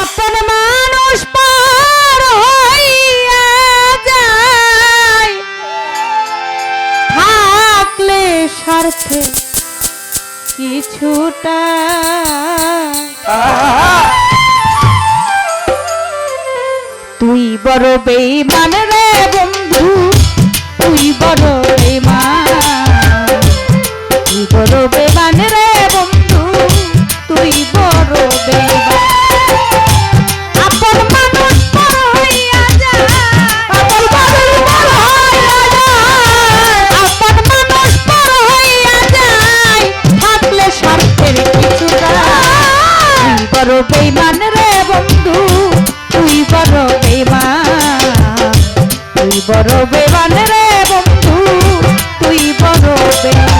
আপন মানুষ পার থাকলে স্বার্থে কিছুটা। তুই বড় বেমান রে বন্ধু তুই বড় বেমান তুই বড় বেবানে রে বন্ধু তুই বড় বেবান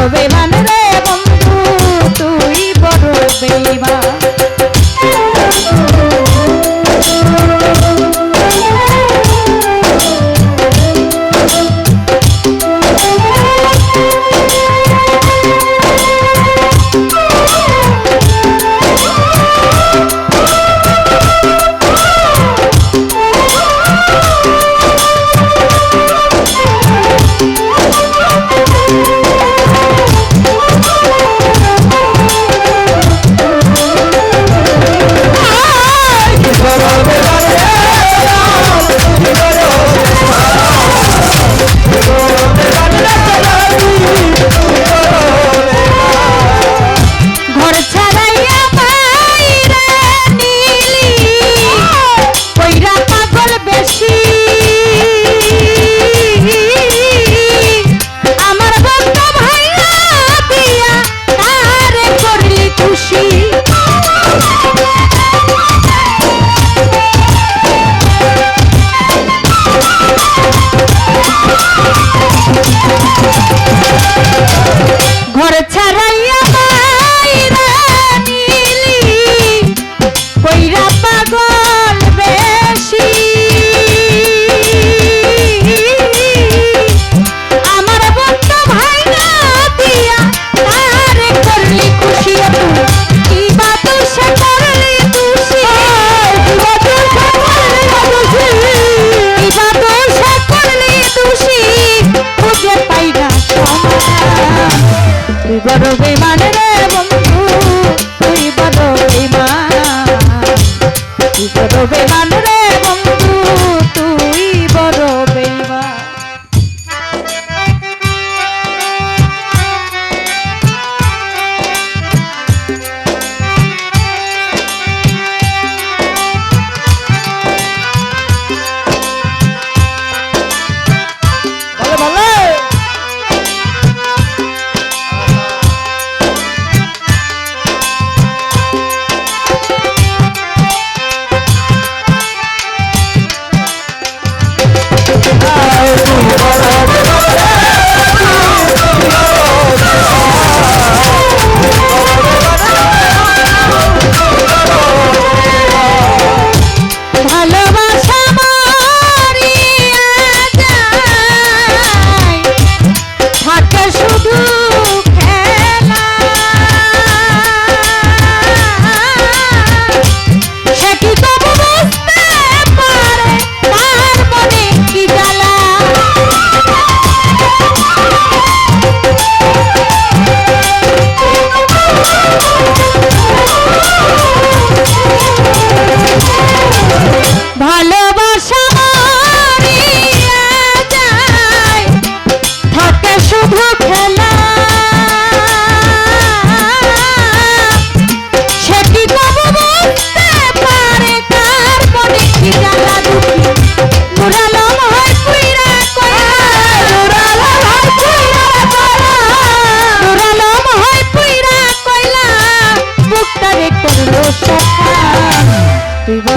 Sorry, my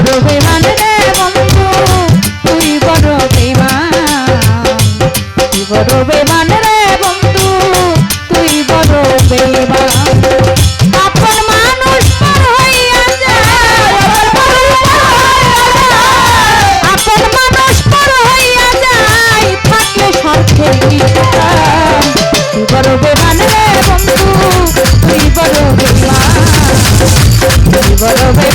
বেমান রে বন্ধু তুই বড় বেমান তুই বড় বেমান রে বন্ধু তুই বড় বেমান আপন মানুষ পর হইয়া যায় আপন মানুষ পর হইয়া যায় থাকলে স্বার্থে তুই বড় বেমান রে বন্ধু তুই বড় বেমান তুই বড় বেমান